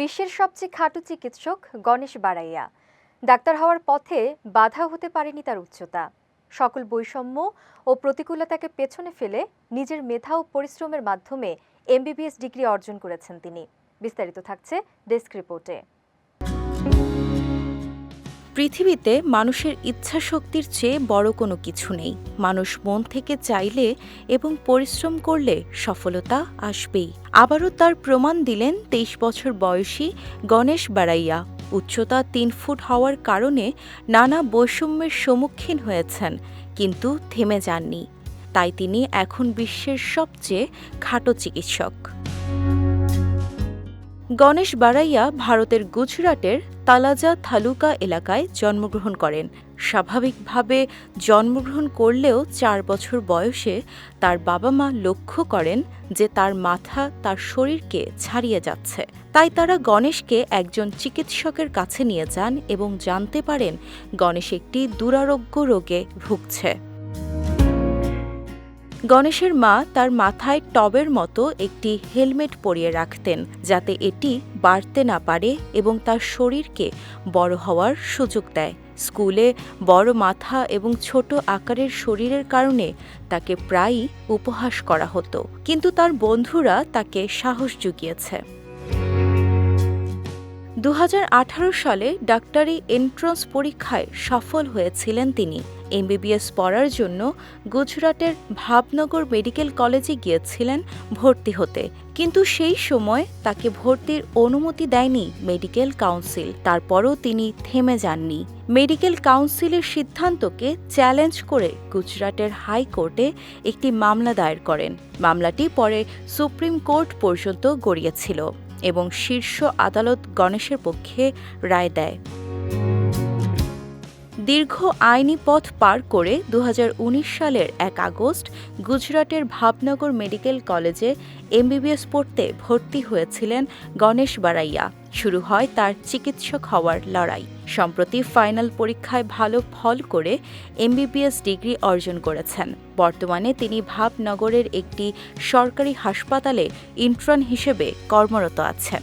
বিশ্বের সবচেয়ে খাটু চিকিৎসক গণেশ বাড়াইয়া ডাক্তার হওয়ার পথে বাধা হতে পারেনি তার উচ্চতা। সকল বৈষম্য ও প্রতিকূলতাকে পেছনে ফেলে নিজের মেধা ও পরিশ্রমের মাধ্যমে এমবিবিএস ডিগ্রি অর্জন করেছেন তিনি। বিস্তারিত থাকছে ডেস্ক রিপোর্টে। পৃথিবীতে মানুষের ইচ্ছা শক্তির চেয়ে বড় কোনো কিছু নেই। মানুষ মন থেকে চাইলে এবং পরিশ্রম করলে সফলতা আসবেই। আবারও তার প্রমাণ দিলেন তেইশ বছর বয়সী গণেশ বারাইয়া উচ্চতা তিন ফুট হওয়ার কারণে নানা বৈষম্যের সম্মুখীন হয়েছেন, কিন্তু থেমে যাননি। তাই তিনি এখন বিশ্বের সবচেয়ে খাটো চিকিৎসক। গণেশ বারাইয়া ভারতের গুজরাটের তালাজা থালুকা এলাকায় জন্মগ্রহণ করেন। স্বাভাবিকভাবে জন্মগ্রহণ করলেও চার বছর বয়সে তার বাবা মা লক্ষ্য করেন যে তার মাথা তার শরীরকে ছাড়িয়ে যাচ্ছে। তাই তারা গণেশকে একজন চিকিৎসকের কাছে নিয়ে যান এবং জানতে পারেন গণেশ একটি দুরারোগ্য রোগে ভুগছে। গণেশের মা তার মাথায় টবের মতো একটি হেলমেট পরিয়ে রাখতেন যাতে এটি বাড়তে না পারে এবং তার শরীরকে বড় হওয়ার সুযোগ দেয়। স্কুলে বড় মাথা এবং ছোট আকারের শরীরের কারণে তাকে প্রায়ই উপহাস করা হতো। কিন্তু তার বন্ধুরা তাকে সাহস জুগিয়েছে। দু হাজার আঠারো সালে ডাক্তারি এন্ট্রান্স পরীক্ষায় সফল হয়েছিলেন তিনি। এমবিবিএস পড়ার জন্য গুজরাটের ভাবনগর মেডিকেল কলেজে গিয়েছিলেন ভর্তি হতে। কিন্তু সেই সময় তাকে ভর্তির অনুমতি দেয়নি মেডিকেল কাউন্সিল। তারপরও তিনি থেমে যাননি। মেডিকেল কাউন্সিলের সিদ্ধান্তকে চ্যালেঞ্জ করে গুজরাটের হাইকোর্টে একটি মামলা দায়ের করেন। মামলাটি পরে সুপ্রিম কোর্ট পর্যন্ত গড়িয়েছিল। এবং শীর্ষ আদালত গণেশের পক্ষে রায় দেয়। দীর্ঘ আইনি পথ পার করে দু হাজার উনিশ সালের এক আগস্ট গুজরাটের ভাবনগর মেডিকেল কলেজে এমবিবিএস পড়তে ভর্তি হয়েছিলেন গণেশ বারাইয়া। শুরু হয় তার চিকিৎসক হওয়ার লড়াই। সম্প্রতি ফাইনাল পরীক্ষায় ভালো ফল করে এমবিবিএস ডিগ্রি অর্জন করেছেন। বর্তমানে তিনি ভাবনগরের একটি সরকারি হাসপাতালে ইন্ট্রন হিসেবে কর্মরত আছেন।